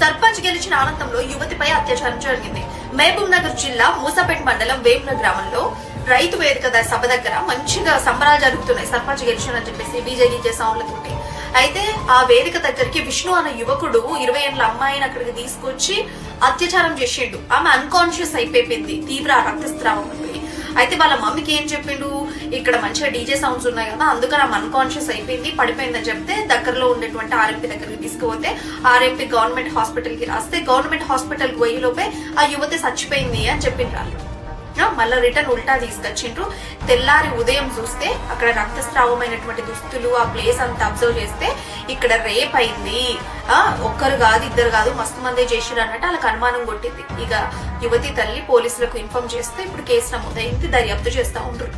సర్పంచ్ గెలిచిన ఆనందంలో యువతిపై అత్యాచారం జరిగింది. మహబూబ్ నగర్ జిల్లా మూసాపేట మండలం వేముల గ్రామంలో రైతు వేదిక సభ దగ్గర మంచిగా సంబరాలు జరుగుతున్నాయి. సర్పంచ్ గెలిచానని చెప్పేసి బీజేపీ సౌండ్లతోటి అయితే ఆ వేదిక దగ్గరికి విష్ణు అనే యువకుడు ఇరవై ఏళ్ళ అమ్మాయిని అక్కడికి తీసుకొచ్చి అత్యాచారం చేసిండు. ఆమె అన్కాన్షియస్ అయిపోయింది. తీవ్ర రక్తస్రావం. అయిపోయి అయితే వాళ్ళ మమ్మీకి ఏం చెప్పిండు? ఇక్కడ మంచిగా డీజే సౌండ్స్ ఉన్నాయి కదా అందుకని ఆమె అన్కాన్షియస్ అయిపోయింది పడిపోయిందని చెప్తే దగ్గరలో ఉండేటువంటి ఆర్ఎంపీ దగ్గరికి తీసుకుపోతే ఆర్ఎంపీ గవర్నమెంట్ హాస్పిటల్కి రాస్తే గవర్నమెంట్ హాస్పిటల్కి పోయి లోపే ఆ యువతి చచ్చిపోయింది అని చెప్పిండ్రు మళ్ళీ రిటర్న్ ఉల్టా తీసుకొచ్చిండ్రు. తెల్లారి ఉదయం చూస్తే అక్కడ రక్తస్రావమైనటువంటి దుస్తులు ఆ ప్లేస్ అంతా అబ్జర్వ్ చేస్తే ఇక్కడ రేప్ అయింది. ఆ ఒక్కరు కాదు ఇద్దరు కాదు మస్తు మందే చేసిరు అన్నట్టు వాళ్ళకి అనుమానం కొట్టింది. ఇక యువతి తల్లి పోలీసులకు ఇన్ఫార్మ్ చేస్తే ఇప్పుడు కేసు నమోదైంది దర్యాప్తు చేస్తా ఉంటారు